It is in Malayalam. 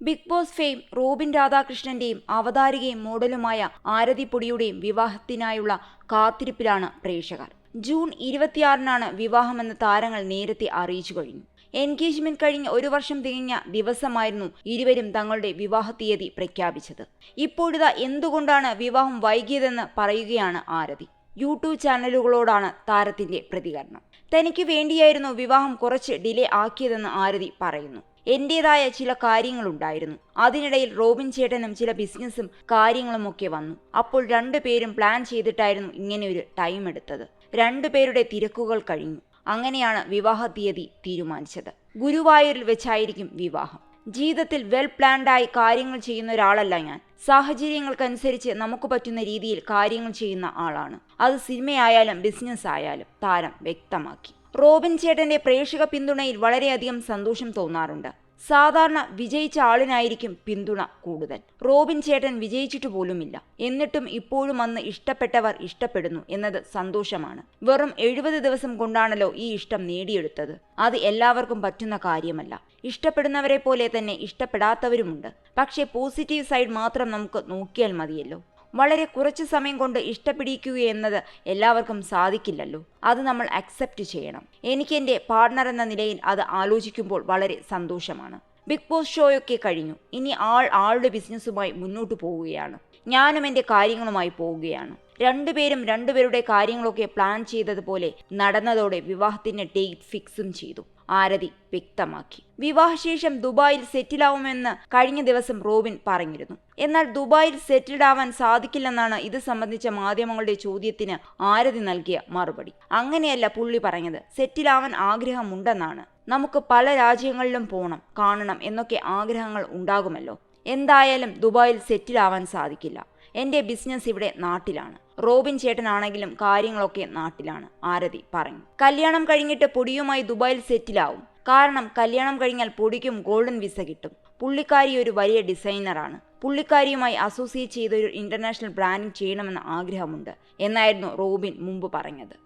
ബിഗ് ബോസ് ഫെയിം റോബിൻ രാധാകൃഷ്ണന്റെയും അവതാരികയും മോഡലുമായ ആരതി പൊടിയുടെയും വിവാഹത്തിനായുള്ള കാത്തിരിപ്പിലാണ് പ്രേക്ഷകർ. ജൂൺ ഇരുപത്തിയാറിനാണ് വിവാഹമെന്ന് താരങ്ങൾ നേരത്തെ അറിയിച്ചു കഴിഞ്ഞു. എൻഗേജ്മെന്റ് കഴിഞ്ഞ് ഒരു വർഷം തികഞ്ഞ ദിവസമായിരുന്നു ഇരുവരും തങ്ങളുടെ വിവാഹ തീയതി പ്രഖ്യാപിച്ചത്. ഇപ്പോഴിതാ എന്തുകൊണ്ടാണ് വിവാഹം വൈകിയതെന്ന് പറയുകയാണ് ആരതി. യൂട്യൂബ് ചാനലുകളോടാണ് താരത്തിന്റെ പ്രതികരണം. തനിക്ക് വേണ്ടിയായിരുന്നു വിവാഹം കുറച്ച് ഡിലേ ആക്കിയതെന്ന് ആരതി പറയുന്നു. എന്റേതായ ചില കാര്യങ്ങളുണ്ടായിരുന്നു. അതിനിടയിൽ റോബിൻ ചേട്ടനും ചില ബിസിനസ്സും കാര്യങ്ങളും ഒക്കെ വന്നു. അപ്പോൾ രണ്ടുപേരും പ്ലാൻ ചെയ്തിട്ടായിരുന്നു ഇങ്ങനെ ഒരു ടൈം എടുത്തത്. രണ്ടുപേരുടെ തിരക്കുകൾ കഴിഞ്ഞു. അങ്ങനെയാണ് വിവാഹ തീയതി തീരുമാനിച്ചത്. ഗുരുവായൂരിൽ വെച്ചായിരിക്കും വിവാഹം. ജീവിതത്തിൽ വെൽ പ്ലാൻഡായി കാര്യങ്ങൾ ചെയ്യുന്ന ഒരാളല്ല ഞാൻ. സാഹചര്യങ്ങൾക്കനുസരിച്ച് നമുക്ക് പറ്റുന്ന രീതിയിൽ കാര്യങ്ങൾ ചെയ്യുന്ന ആളാണ്. അത് സിനിമയായാലും ബിസിനസ് ആയാലും താരം വ്യക്തമാക്കി. റോബിൻ ചേട്ടന്റെ പ്രേക്ഷക പിന്തുണയിൽ വളരെയധികം സന്തോഷം തോന്നാറുണ്ട്. സാധാരണ വിജയിച്ച ആളിനായിരിക്കും പിന്തുണ കൂടുതൽ. റോബിൻ ചേട്ടൻ വിജയിച്ചിട്ട് പോലുമില്ല. എന്നിട്ടും ഇപ്പോഴും അന്ന് ഇഷ്ടപ്പെട്ടവർ ഇഷ്ടപ്പെടുന്നു എന്നത് സന്തോഷമാണ്. വെറും എഴുപത് ദിവസം കൊണ്ടാണല്ലോ ഈ ഇഷ്ടം നേടിയെടുത്തത്. അത് എല്ലാവർക്കും പറ്റുന്ന കാര്യമല്ല. ഇഷ്ടപ്പെടുന്നവരെ പോലെ തന്നെ ഇഷ്ടപ്പെടാത്തവരുമുണ്ട്. പക്ഷേ പോസിറ്റീവ് സൈഡ് മാത്രം നമുക്ക് നോക്കിയാൽ മതിയല്ലോ. വളരെ കുറച്ച് സമയം കൊണ്ട് ഇഷ്ടപ്പെടിക്കുക എന്നത് എല്ലാവർക്കും സാധിക്കില്ലല്ലോ. അത് നമ്മൾ അക്സെപ്റ്റ് ചെയ്യണം. എനിക്ക് എന്റെ പാർട്ണർ എന്ന നിലയിൽ അത് ആലോചിക്കുമ്പോൾ വളരെ സന്തോഷമാണ്. ബിഗ് ബോസ് ഷോയൊക്കെ കഴിഞ്ഞു. ഇനി ആൾ ആളുടെ ബിസിനസ്സുമായി മുന്നോട്ട് പോവുകയാണ്. ഞാനും എന്റെ കാര്യങ്ങളുമായി പോവുകയാണ്. രണ്ടുപേരും രണ്ടുപേരുടെ കാര്യങ്ങളൊക്കെ പ്ലാൻ ചെയ്തതുപോലെ നടന്നതോടെ വിവാഹത്തിന്റെ ഡേറ്റ് ഫിക്സും ചെയ്തു. ആരതി വ്യക്തമാക്കി. വിവാഹശേഷം ദുബായിൽ സെറ്റിലാവുമെന്ന് കഴിഞ്ഞ ദിവസം റോബിൻ പറഞ്ഞിരുന്നു. എന്നാൽ ദുബായിൽ സെറ്റിൽഡ് ആവാൻ സാധിക്കില്ലെന്നാണ് ഇത് സംബന്ധിച്ച മാധ്യമങ്ങളുടെ ചോദ്യത്തിന് ആരതി നൽകിയ മറുപടി. അങ്ങനെയല്ല പുള്ളി പറഞ്ഞത്. സെറ്റിലാവാൻ ആഗ്രഹമുണ്ടെന്നാണ്. നമുക്ക് പല രാജ്യങ്ങളിലും പോകണം കാണണം എന്നൊക്കെ ആഗ്രഹങ്ങൾ ഉണ്ടാകുമല്ലോ. എന്തായാലും ദുബായിൽ സെറ്റിലാവാൻ സാധിക്കില്ല. എന്റെ ബിസിനസ് ഇവിടെ നാട്ടിലാണ്. റോബിൻ ചേട്ടനാണെങ്കിലും കാര്യങ്ങളൊക്കെ നാട്ടിലാണ് ആരതി പറഞ്ഞു. കല്യാണം കഴിഞ്ഞിട്ട് പൊടിയുമായി ദുബായിൽ സെറ്റിലാവും കാരണം കല്യാണം കഴിഞ്ഞാൽ പൊടിക്കും ഗോൾഡൻ വിസ കിട്ടും. പുള്ളിക്കാരി ഒരു വലിയ ഡിസൈനറാണ് പുള്ളിക്കാരിയുമായി അസോസിയേറ്റ് ചെയ്ത ഒരു ഇന്റർനാഷണൽ ബ്രാൻഡിംഗ് ചെയ്യണമെന്ന ആഗ്രഹമുണ്ട് എന്നായിരുന്നു റോബിൻ മുമ്പ് പറഞ്ഞത്.